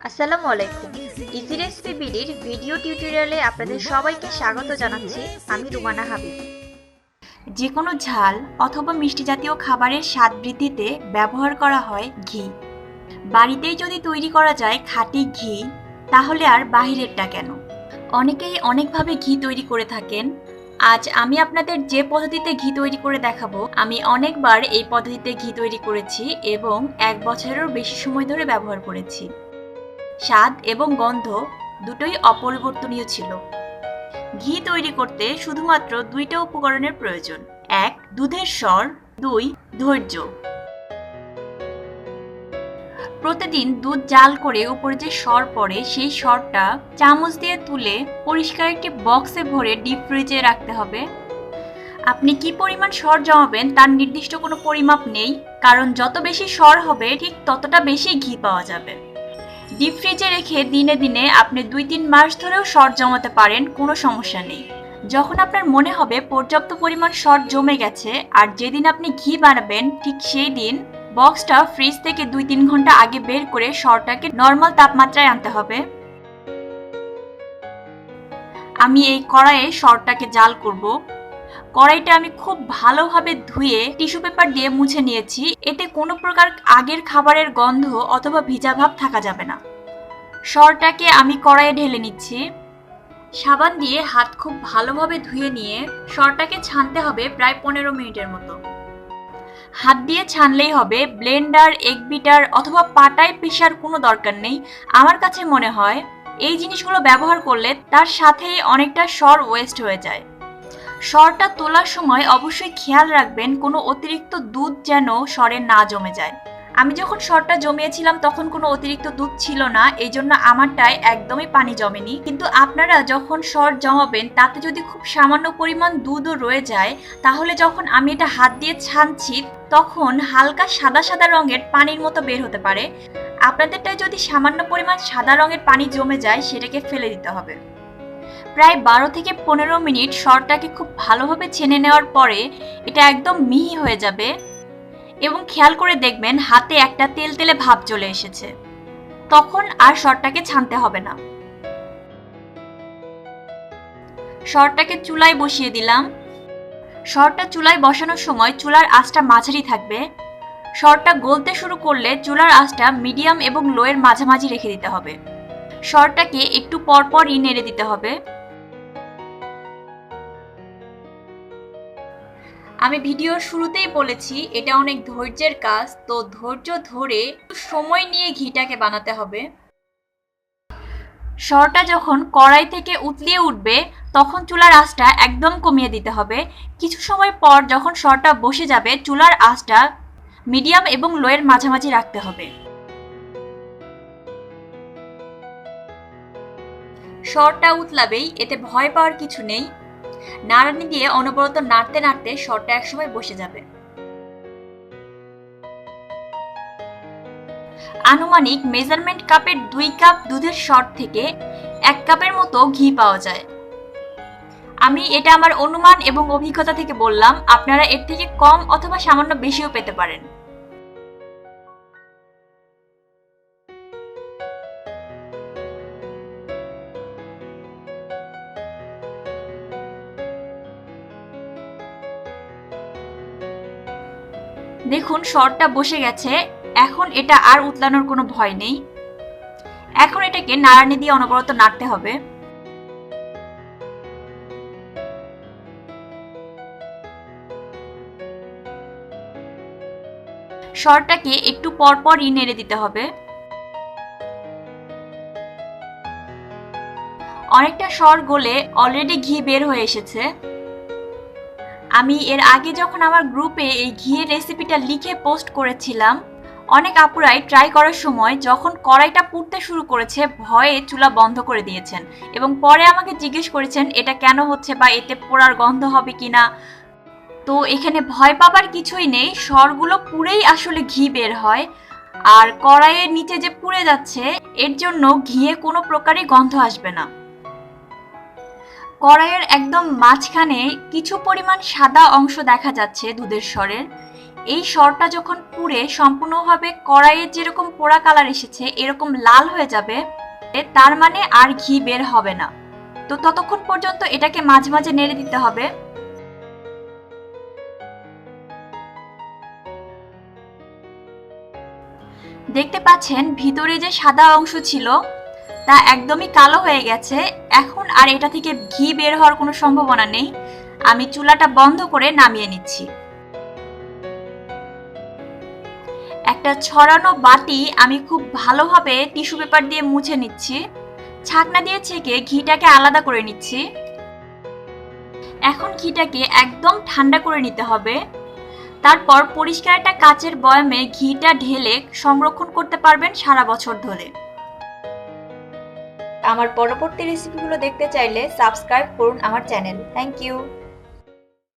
আসসালামু আলাইকুম। Easy recipe বিডির video টিউটোরিয়ালে আপনাদের সবাইকে স্বাগত জানাচ্ছি, আমি রুমানা হাবিব। যে কোনো ঝাল অথবা মিষ্টি জাতীয় খাবারের স্বাদ বৃদ্ধিতে ব্যবহার করা হয় ঘি। বাড়িতেই যদি তৈরি করা যায় খাঁটি ঘি, তাহলে আর বাহিরেরটা কেন? অনেকেই অনেকভাবে ঘি তৈরি করে থাকেন। আজ আমি আপনাদের যে পদ্ধতিতে ঘি তৈরি করে দেখাবো, আমি অনেকবার এই পদ্ধতিতে ঘি তৈরি করেছি এবং এক বছরেরও বেশি সময় ধরে ব্যবহার করেছি। স্বাদ এবং গন্ধ দুটোই অপরিবর্তনীয় ছিল। ঘি তৈরি করতে শুধুমাত্র দুইটা উপকরণের প্রয়োজন। এক, দুধের স্বর, দুই, ধৈর্য। প্রতিদিন দুধ জাল করে উপরে যে স্বর পড়ে, সেই স্বরটা চামচ দিয়ে তুলে পরিষ্কার একটি বক্সে ভরে ডিপ ফ্রিজে রাখতে হবে। আপনি কি পরিমাণ স্বর জমাবেন তার নির্দিষ্ট কোনো পরিমাপ নেই, কারণ যত বেশি স্বর হবে, ঠিক ততটা বেশি ঘি পাওয়া যাবে। ডিপ ফ্রিজে রেখে দিনে দিনে আপনি দুই তিন মাস ধরেও শর্ট জমাতে পারেন, কোনো সমস্যা নেই। যখন আপনার মনে হবে পর্যাপ্ত পরিমাণ শর্ট জমে গেছে আর যেদিন আপনি ঘি বানাবেন, ঠিক সেই দিন বক্সটা ফ্রিজ থেকে দুই তিন ঘণ্টা আগে বের করে শর্টটাকে নর্মাল তাপমাত্রায় আনতে হবে। আমি এই কড়াইয়ে শর্টটাকে জাল করব। কড়াইটা আমি খুব ভালোভাবে ধুয়ে টিস্যু পেপার দিয়ে মুছে নিয়েছি। এতে কোনো প্রকার আগের খাবারের গন্ধ অথবা ভিজা ভাব থাকা যাবে না। সরটাকে আমি কড়াইয়ে ঢেলে নিচ্ছি। সাবান দিয়ে হাত খুব ভালোভাবে ধুয়ে নিয়ে সরটাকে ছানতে হবে প্রায় পনেরো মিনিটের মতো। হাত দিয়ে ছানলেই হবে, ব্লেন্ডার, এগ বিটার অথবা পাটায় পেশার কোনো দরকার নেই। আমার কাছে মনে হয়, এই জিনিসগুলো ব্যবহার করলে তার সাথেই অনেকটা সর ওয়েস্ট হয়ে যায়। সরটা তোলার সময় অবশ্যই খেয়াল রাখবেন, কোনো অতিরিক্ত দুধ যেন সরে না জমে যায়। আমি যখন সরটা জমিয়েছিলাম, তখন কোনো অতিরিক্ত দুধ ছিল না, এই জন্য আমারটায় একদমই পানি জমেনি। কিন্তু আপনারা যখন সর জমাবেন, তাতে যদি খুব সামান্য পরিমাণ দুধও রয়ে যায়, তাহলে যখন আমি এটা হাত দিয়ে ছানছি, তখন হালকা সাদা সাদা রঙের পানির মতো বের হতে পারে। আপনাদেরটায় যদি সামান্য পরিমাণ সাদা রঙের পানি জমে যায়, সেটাকে ফেলে দিতে হবে। প্রায় বারো থেকে পনেরো মিনিট সরটাকে খুব ভালোভাবে ছেনে নেওয়ার পরে এটা একদম মিহি হয়ে যাবে। এবং খেয়াল করে দেখবেন হাতে একটা তেল তেলে ভাব চলে এসেছে। তখন আর সরটাকে ছানতে হবে না। সরটাকে চুলায় বসিয়ে দিলাম। সরটা চুলায় বসানোর সময় চুলার আঁচটা মাঝারি থাকবে। সরটা গলতে শুরু করলে চুলার আঁচটা মিডিয়াম এবং লোয়ের মাঝামাঝি রেখে দিতে হবে। সরটাকে একটু পরপরই নেড়ে দিতে হবে। আমি ভিডিওর শুরুতেই বলেছি, এটা অনেক ধৈর্যের কাজ, তো ধৈর্য ধরে সময় নিয়ে ঘিটাকে বানাতে হবে। সরটা যখন কড়াই থেকে উতলিয়ে উঠবে, তখন চুলার আঁচটা একদম কমিয়ে দিতে হবে। কিছু সময় পর যখন সরটা বসে যাবে, চুলার আঁচটা মিডিয়াম এবং লোয়ের মাঝামাঝি রাখতে হবে। সরটা উতলাবেই, এতে ভয় পাওয়ার কিছু নেই। নাড়ানি দিয়ে অনবরত নাড়তে নাড়তে শরটা একসময় বসে যাবে। আনুমানিক মেজারমেন্ট কাপের দুই কাপ দুধের শর থেকে এক কাপের মতো ঘি পাওয়া যায়। আমি এটা আমার অনুমান এবং অভিজ্ঞতা থেকে বললাম, আপনারা এর থেকে কম অথবা সামান্য বেশিও পেতে পারেন। দেখুন শরটা বসে গেছে। এখন এটা আর উতলানোর কোনো ভয় নেই। এখন এটাকে নাড়ানি দিয়ে অনবরত নাড়তে হবে। শরটাকে একটু পরপরই নেড়ে দিতে হবে। অনেকটা সর গলে অলরেডি ঘি বের হয়ে এসেছে। আমি এর আগে যখন আমার গ্রুপে এই ঘিয়ের রেসিপিটা লিখে পোস্ট করেছিলাম, অনেক আপুরাই ট্রাই করার সময় যখন কড়াইটা পুড়তে শুরু করেছে, ভয়ে চুলা বন্ধ করে দিয়েছেন এবং পরে আমাকে জিজ্ঞেস করেছেন, এটা কেন হচ্ছে বা এতে পোড়ার গন্ধ হবে কিনা? তো এখানে ভয় পাবার কিছুই নেই স্বরগুলো পুড়েই আসলে ঘি বের হয়। আর কড়াইয়ের নিচে যে পুড়ে যাচ্ছে, এর জন্য ঘিয়ে কোনো প্রকারই গন্ধ আসবে না। কড়াইয়ের একদম মাঝখানে কিছু পরিমাণ সাদা অংশ দেখা যাচ্ছে দুধের স্বরের। এই স্বরটা যখন পুড়ে সম্পূর্ণভাবে কড়াইয়ে যেরকম পোড়া কালার এসেছে, এরকম লাল হয়ে যাবে, তার মানে আর ঘি বের হবে না। তো ততক্ষণ পর্যন্ত এটাকে মাঝে মাঝে নেড়ে দিতে হবে। দেখতে পাচ্ছেন ভিতরে যে সাদা অংশ ছিল তা একদমই কালো হয়ে গেছে। এখন আর এটা থেকে ঘি বের হওয়ার কোনো সম্ভাবনা নেই। আমি চুলাটা বন্ধ করে নামিয়ে নিচ্ছি। একটা ছড়ানো বাটি আমি খুব ভালোভাবে টিস্যু পেপার দিয়ে মুছে নিচ্ছি। ছাকনা দিয়ে ছেঁকে ঘিটাকে আলাদা করে নিচ্ছি। এখন ঘিটাকে একদম ঠান্ডা করে নিতে হবে। তারপর পরিষ্কার একটা কাচের বয়মে ঘিটা ঢেলে সংরক্ষণ করতে পারবেন সারা বছর ধরে। আমার পরবর্তী রেসিপিগুলো দেখতে চাইলে সাবস্ক্রাইব করুন আমার চ্যানেল থ্যাংক ইউ